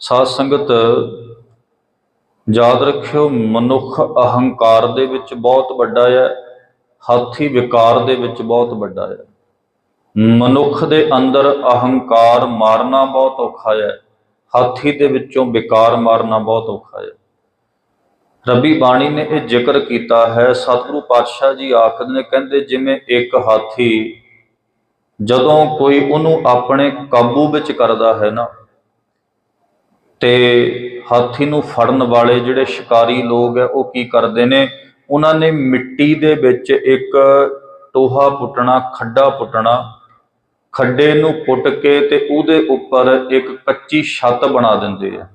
ਸਾਧ ਸੰਗਤ, ਯਾਦ ਰੱਖਿਓ ਮਨੁੱਖ ਅਹੰਕਾਰ ਦੇ ਵਿੱਚ ਬਹੁਤ ਵੱਡਾ ਹੈ, ਹਾਥੀ ਵਿਕਾਰ ਦੇ ਵਿੱਚ ਬਹੁਤ ਵੱਡਾ ਹੈ। ਮਨੁੱਖ ਦੇ ਅੰਦਰ ਅਹੰਕਾਰ ਮਾਰਨਾ ਬਹੁਤ ਔਖਾ ਹੈ, ਹਾਥੀ ਦੇ ਵਿੱਚੋਂ ਵਿਕਾਰ ਮਾਰਨਾ ਬਹੁਤ ਔਖਾ ਹੈ। ਰੱਬੀ ਬਾਣੀ ਨੇ ਇਹ ਜ਼ਿਕਰ ਕੀਤਾ ਹੈ, ਸਤਿਗੁਰੂ ਪਾਤਸ਼ਾਹ ਜੀ ਆਖਦੇ ਨੇ, ਕਹਿੰਦੇ ਜਿਵੇਂ ਇੱਕ ਹਾਥੀ ਜਦੋਂ ਕੋਈ ਉਹਨੂੰ ਆਪਣੇ ਕਾਬੂ ਵਿੱਚ ਕਰਦਾ ਹੈ ਨਾ ਤੇ ਹਾਥੀ ਨੂੰ ਫੜਨ ਵਾਲੇ ਜਿਹੜੇ ਸ਼ਿਕਾਰੀ ਲੋਕ ਹੈ, ਉਹ ਕੀ ਕਰਦੇ ਨੇ? ਉਹਨਾਂ ਨੇ ਮਿੱਟੀ ਦੇ ਵਿੱਚ ਇੱਕ ਟੋਹਾ ਪੁੱਟਣਾ, ਖੱਡਾ ਪੁੱਟਣਾ, ਖੱਡੇ ਨੂੰ ਪੁੱਟ ਕੇ ਤੇ ਉਹਦੇ ਉੱਪਰ ਇੱਕ ਕੱਚੀ ਛੱਤ ਬਣਾ ਦਿੰਦੇ ਆ।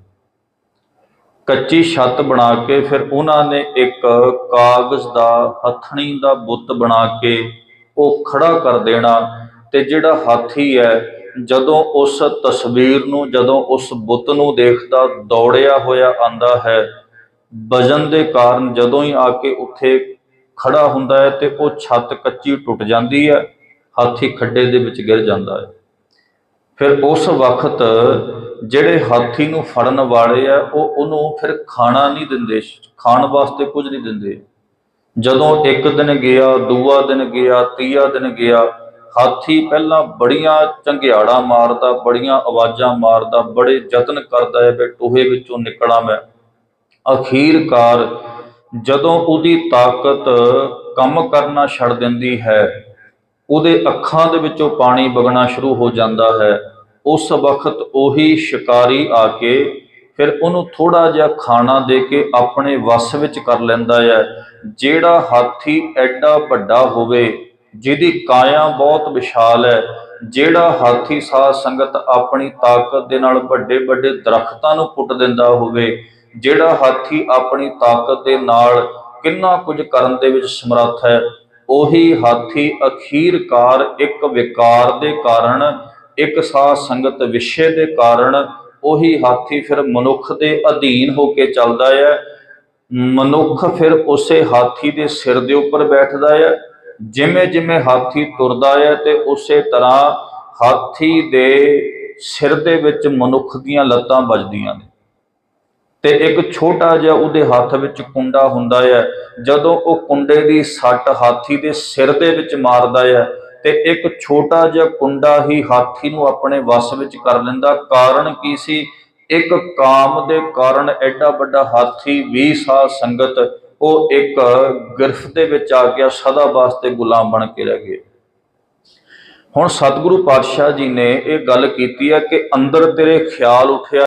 ਕੱਚੀ ਛੱਤ ਬਣਾ ਕੇ ਫਿਰ ਉਹਨਾਂ ਨੇ ਇੱਕ ਕਾਗਜ਼ ਦਾ, ਹੱਥਣੀ ਦਾ ਬੁੱਤ ਬਣਾ ਕੇ ਉਹ ਖੜਾ ਕਰ ਦੇਣਾ ਤੇ ਜਿਹੜਾ ਹਾਥੀ ਹੈ ਜਦੋਂ ਉਸ ਤਸਵੀਰ ਨੂੰ, ਜਦੋਂ ਉਸ ਬੁੱਤ ਨੂੰ ਦੇਖਦਾ, ਦੌੜਿਆ ਹੋਇਆ ਆਂਦਾ ਹੈ, ਵਜਨ ਦੇ ਕਾਰਨ ਜਦੋਂ ਹੀ ਆ ਕੇ ਉੱਥੇ ਖੜਾ ਹੁੰਦਾ ਹੈ ਤੇ ਉਹ ਛੱਤ ਕੱਚੀ ਟੁੱਟ ਜਾਂਦੀ ਹੈ, ਹਾਥੀ ਖੱਡੇ ਦੇ ਵਿੱਚ ਗਿਰ ਜਾਂਦਾ ਹੈ। ਫਿਰ ਉਸ ਵਕਤ ਜਿਹੜੇ ਹਾਥੀ ਨੂੰ ਫੜਨ ਵਾਲੇ ਆ, ਉਹ ਉਹਨੂੰ ਫਿਰ ਖਾਣਾ ਨਹੀਂ ਦਿੰਦੇ, ਖਾਣ ਵਾਸਤੇ ਕੁਝ ਨਹੀਂ ਦਿੰਦੇ। ਜਦੋਂ ਇੱਕ ਦਿਨ ਗਿਆ, ਦੂਆ ਦਿਨ ਗਿਆ, ਤੀਆ ਦਿਨ ਗਿਆ ਹਾਥੀ ਪਹਿਲਾਂ ਬੜੀਆਂ ਚੰਗਿਆੜਾ ਮਾਰਦਾ, ਬੜੀਆਂ ਆਵਾਜ਼ਾਂ ਮਾਰਦਾ, ਬੜੇ ਯਤਨ ਕਰਦਾ ਹੈ ਵੀ ਟੋਹੇ ਵਿੱਚੋਂ ਨਿਕਲਾਂ ਮੈਂ। ਅਖੀਰਕਾਰ ਜਦੋਂ ਉਹਦੀ ਤਾਕਤ ਕੰਮ ਕਰਨਾ ਛੱਡ ਦਿੰਦੀ ਹੈ, ਉਹਦੇ ਅੱਖਾਂ ਦੇ ਵਿੱਚੋਂ ਪਾਣੀ ਵਗਣਾ ਸ਼ੁਰੂ ਹੋ ਜਾਂਦਾ ਹੈ। ਉਸ ਵਕਤ ਉਹੀ ਸ਼ਿਕਾਰੀ ਆ ਕੇ ਫਿਰ ਉਹਨੂੰ ਥੋੜਾ ਜਿਹਾ ਖਾਣਾ ਦੇ ਕੇ ਆਪਣੇ ਵੱਸ ਵਿੱਚ ਕਰ ਲੈਂਦਾ ਹੈ, ਜਿਹੜਾ ਹਾਥੀ ਐਡਾ ਵੱਡਾ ਹੋਵੇ ਜਿਹਦੀ ਕਾਇਆ ਬਹੁਤ ਵਿਸ਼ਾਲ ਹੈ, ਜਿਹੜਾ ਹਾਥੀ ਸਾਹ ਸੰਗਤ ਆਪਣੀ ਤਾਕਤ ਦੇ ਨਾਲ ਵੱਡੇ ਵੱਡੇ ਦਰਖਤਾਂ ਨੂੰ ਪੁੱਟ ਦਿੰਦਾ ਹੋਵੇ, ਜਿਹੜਾ ਹਾਥੀ ਆਪਣੀ ਤਾਕਤ ਦੇ ਨਾਲ ਕਿੰਨਾ ਕੁਝ ਕਰਨ ਦੇ ਵਿੱਚ ਸਮਰੱਥ ਹੈ, ਉਹੀ ਹਾਥੀ ਅਖੀਰਕਾਰ ਇੱਕ ਵਿਕਾਰ ਦੇ ਕਾਰਨ, ਇੱਕ ਸਾਹ ਸੰਗਤ ਵਿਸ਼ੇ ਦੇ ਕਾਰਨ, ਉਹੀ ਹਾਥੀ ਫਿਰ ਮਨੁੱਖ ਦੇ ਅਧੀਨ ਹੋ ਕੇ ਚੱਲਦਾ ਹੈ। ਮਨੁੱਖ ਫਿਰ ਉਸੇ ਹਾਥੀ ਦੇ ਸਿਰ ਦੇ ਉੱਪਰ ਬੈਠਦਾ ਹੈ। ਜਿਵੇਂ ਜਿਵੇਂ ਹਾਥੀ ਤੁਰਦਾ ਹੈ ਤੇ ਉਸੇ ਤਰ੍ਹਾਂ ਹਾਥੀ ਦੇ ਸਿਰ ਦੇ ਵਿੱਚ ਮਨੁੱਖ ਦੀਆਂ ਲੱਤਾਂ ਵੱਜਦੀਆਂ ਨੇ। ਤੇ ਇੱਕ ਛੋਟਾ ਜਿਹਾ ਉਹਦੇ ਹੱਥ ਵਿੱਚ ਕੁੰਡਾ ਹੁੰਦਾ ਹੈ, ਜਦੋਂ ਉਹ ਕੁੰਡੇ ਦੀ ਸੱਟ ਹਾਥੀ ਦੇ ਸਿਰ ਦੇ ਵਿੱਚ ਮਾਰਦਾ ਹੈ ਤੇ ਇੱਕ ਛੋਟਾ ਜਿਹਾ ਕੁੰਡਾ ਹੀ ਹਾਥੀ ਨੂੰ ਆਪਣੇ ਵੱਸ ਵਿੱਚ ਕਰ ਲੈਂਦਾ। ਕਾਰਨ ਕੀ ਸੀ? ਇੱਕ ਕਾਮ ਦੇ ਕਾਰਨ ਐਡਾ ਵੱਡਾ ਹਾਥੀ ਵੀ ਸਾਲ ਸੰਗਤ ਉਹ ਇੱਕ ਗਿਰਫ ਦੇ ਵਿੱਚ ਆ ਗਿਆ ਸਦਾ ਵਾਸਤੇ ਗੁਲਾਮ ਬਣ ਕੇ ਰਹਿ ਗਏ। ਹੁਣ ਸਤਿਗੁਰੂ ਪਾਤਸ਼ਾਹ ਜੀ ਨੇ ਇਹ ਗੱਲ ਕੀਤੀ ਹੈ ਕਿ ਅੰਦਰ ਤੇਰੇ ਖਿਆਲ ਉੱਠਿਆ